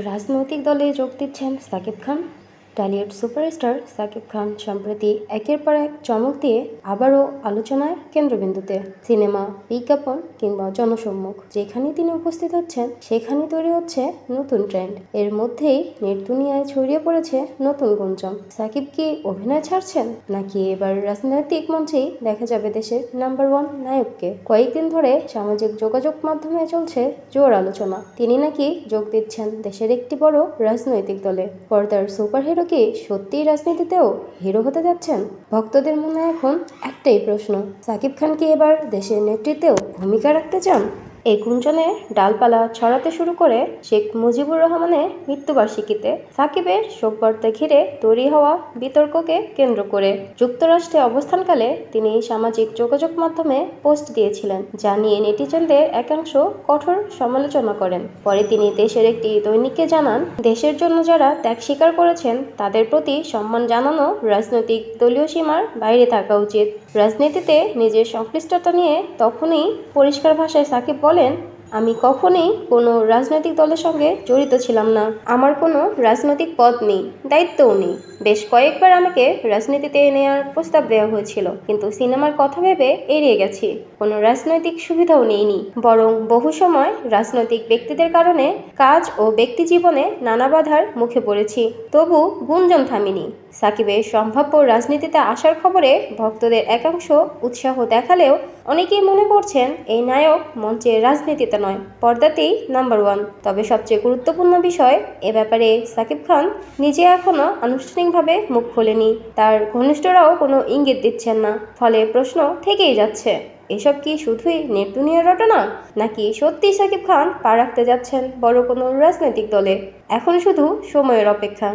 রাজনৈতিক দলে যোগ দিচ্ছেন সাকিব খান। টলিউড সুপারস্টার সাকিব খান সম্প্রতি একের পর এক চমক দিয়ে আবারও আলোচনার কেন্দ্রবিন্দুতে সিনেমা, বিজ্ঞাপন কিংবা জনসম্মুখ। যেখানে তিনি উপস্থিত হচ্ছেন সেখানে তৈরি হচ্ছে নতুন ট্রেন্ড। এর মধ্যেই নেট দুনিয়ায় ছড়িয়ে পড়েছে নতুন গুঞ্জন। সাকিব কি অভিনয় ছাড়ছেন? নাকি এবার রাজনৈতিক মঞ্চেই দেখা যাবে দেশের নাম্বার ওয়ান নায়ককে? কয়েকদিন ধরে সামাজিক যোগাযোগ মাধ্যমে চলছে জোর আলোচনা। তিনি নাকি যোগ দিচ্ছেন দেশের একটি বড় রাজনৈতিক দলে। পর্দার সুপারহিরো কি সত্যিই রাজনীতিতেও হিরো হতে যাচ্ছেন? ভক্তদের মনে এখন একটাই প্রশ্ন, সাকিব খান কি এবার দেশের নেতৃত্বেও ভূমিকা রাখতে চান? এই গুঞ্জনের ডালপালা ছড়াতে শুরু করে শেখ মুজিবুর রহমানের মৃত্যুবার্ষিকীতে সাকিবের শোকবার্তা ঘিরে তৈরি হওয়া বিতর্ককে কেন্দ্র করে যুক্তরাষ্ট্রে অবস্থানকালে তিনি সামাজিক যোগাযোগ মাধ্যমে পোস্ট দিয়েছিলেন, যা নিয়ে নেটিজনদের একাংশ কঠোর সমালোচনা করেন। পরে তিনি দেশের একটি দৈনিককে জানান, দেশের জন্য যারা ত্যাগ স্বীকার করেছেন, তাদের প্রতি সম্মান জানানো রাজনৈতিক দলীয় সীমার বাইরে থাকা উচিত। রাজনীতিতে নিজের সংশ্লিষ্টতা নিয়ে তখনই পরিষ্কার ভাষায় সাকিব আমি কখনোই কোনো রাজনৈতিক দলের সঙ্গে জড়িত ছিলাম না। আমার কোনো রাজনৈতিক পদ নেই, দায়িত্বও নেই। বেশ কয়েকবার আমাকে রাজনীতিতে নেওয়ার প্রস্তাব দেওয়া হয়েছিল, কিন্তু সিনেমার কথা ভেবে এড়িয়ে গেছি। কোনো রাজনৈতিক সুবিধাও নেইনি, বরং বহু সময় রাজনৈতিক ব্যক্তিদের কারণে কাজ ও ব্যক্তি জীবনে নানা বাধার মুখে পড়েছি, তবু গুঞ্জন থামিনি। সাকিবের সম্ভাব্য রাজনীতিতে আসার খবরে ভক্তদের একাংশ উৎসাহ দেখালেও অনেকেই মনে করছেন এই নায়ক মঞ্চের রাজনীতিতে নয়, পর্দাতেই নাম্বার ওয়ান। তবে সবচেয়ে গুরুত্বপূর্ণ বিষয় এ ব্যাপারে সাকিব খান নিজে এখনও আনুষ্ঠানিকভাবে মুখ খোলেনি। তার ঘনিষ্ঠরাও কোনো ইঙ্গিত দিচ্ছেন না। ফলে প্রশ্ন থেকেই যাচ্ছে, এসব কি শুধুই নেপটুনিয়ার রটনা? নাকি সত্যি সাকিব খান পা রাখতে যাচ্ছেন বড় কোনো রাজনৈতিক দলে? এখন শুধু সময়ের অপেক্ষা।